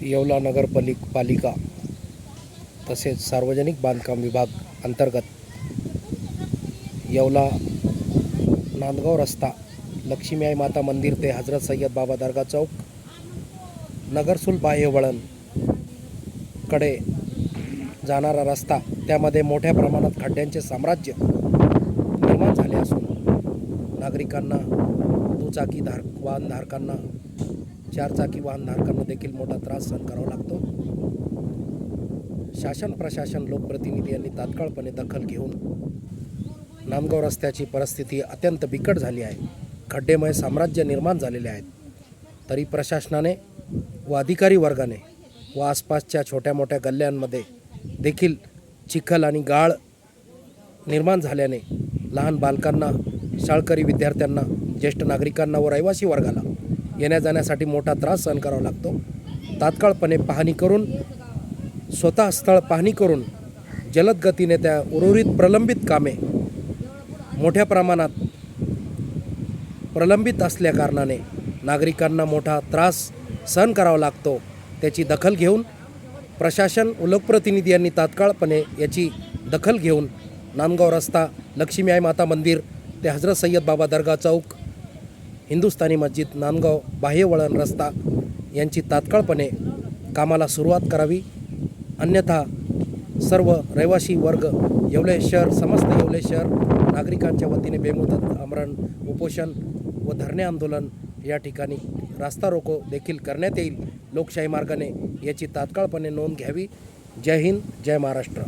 येवला नगरपालिक पालिका तसेच सार्वजनिक बांधकाम विभाग अंतर्गत येवला नांदगाव रस्ता लक्ष्मी आई माता मंदिर ते हजरत सय्यद बाबा दर्गा चौक नगरसूल बाह्य वळणकडे जाणारा रस्ता त्यामध्ये मोठ्या प्रमाणात खड्ड्यांचे साम्राज्य निर्माण झाले असून नागरिकांना दुचाकी धार वाहनधारकांना चारचाकी वाहनधारकांना देखील मोठा त्रास सहन करावा लागतो. शासन प्रशासन लोकप्रतिनिधी यांनी तात्काळपणे दखल घेऊन नामगाव रस्त्याची परिस्थिती अत्यंत बिकट झाली आहे. खड्डेमय साम्राज्य निर्माण झालेले आहेत. तरी प्रशासनाने व अधिकारी वर्गाने व आसपासच्या छोट्या मोठ्या गल्ल्यांमध्ये देखील चिखल आणि गाळ निर्माण झाल्याने लहान बालकांना शाळकरी विद्यार्थ्यांना ज्येष्ठ नागरिकांना व रहिवासी वर्गाला येण्या जाण्यासाठी मोठा त्रास सहन करावा लागतो. तात्काळपणे पाहणी करून स्वतः स्थळ पाहणी करून जलद गतीने त्या उर्वरित प्रलंबित कामे मोठ्या प्रमाणात प्रलंबित असल्याकारणाने नागरिकांना मोठा त्रास सहन करावा लागतो त्याची दखल घेऊन प्रशासन व लोकप्रतिनिधी यांनी तात्काळपणे याची दखल घेऊन नांदगाव रस्ता लक्ष्मी आई माता मंदिर ते हजरत सय्यद बाबा दर्गा चौक हिंदुस्थानी मस्जिद नांदगाव बाह्यवळण रस्ता यांची तात्काळपणे कामाला सुरुवात करावी. अन्यथा सर्व रहिवासी वर्ग येवले शहर समस्त येवले शहर नागरिकांच्या वतीने बेमुदत आमरण उपोषण व धरणे आंदोलन या ठिकाणी रास्ता रोको देखील करण्यात येईल. लोकशाही मार्गाने याची तात्काळपणे नोंद घ्यावी. जय हिंद जय महाराष्ट्र.